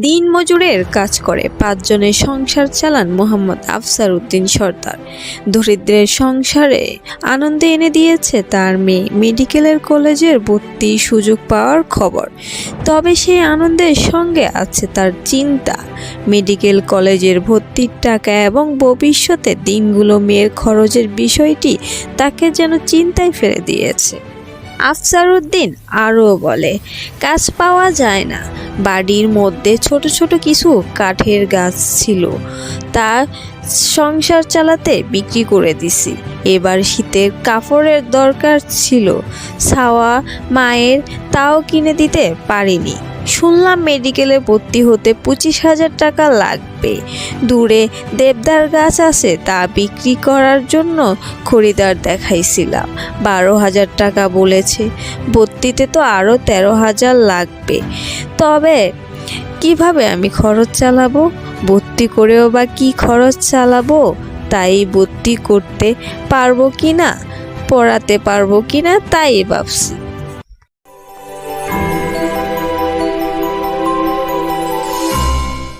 দিন মজুরের কাজ করে। পাঁচজনের সংসার চালান মোহাম্মদ আফসার উদ্দিন সর্দার। দরিদ্রের সংসারে আনন্দে এনে দিয়েছে তার মেয়ে। মেডিকেলের কলেজের ভর্তি সুযোগ পাওয়ার খবর। তবে সেই আনন্দের সঙ্গে আছে তার চিন্তা। মেডিকেল কলেজের ভর্তির টাকা এবং ভবিষ্যতে দিনগুলো মেয়ের খরচের বিষয়টি তাকে যেন চিন্তায় ফেলে দিয়েছে। আফসারউদ্দিন আরও বলে, কাজ পাওয়া যায় না। বাড়ির মধ্যে ছোট ছোট কিছু কাঠের গাছ ছিল। তা সংসার চালাতে বিক্রি করে দিছি। এবার শীতের কাপড়ের দরকার ছিল। ছাওয়া, মায়ের, তাও কিনে দিতে পারিনি। শুনলাম মেডিকেলে ভর্তি হতে পঁচিশ হাজার টাকা লাগবে। দূরে দেবদার গাছ আছে, তা বিক্রি করার জন্য খরিদার দেখাইছিলাম। বারো হাজার টাকা বলেছে, ভর্তিতে তো আরও তেরো হাজার লাগবে। তবে কীভাবে আমি খরচ চালাবো? ভর্তি করেও বা কি খরচ চালাবো? তাই ভর্তি করতে পারব কি না পড়াতে পারব কি না তাই ভাবছি।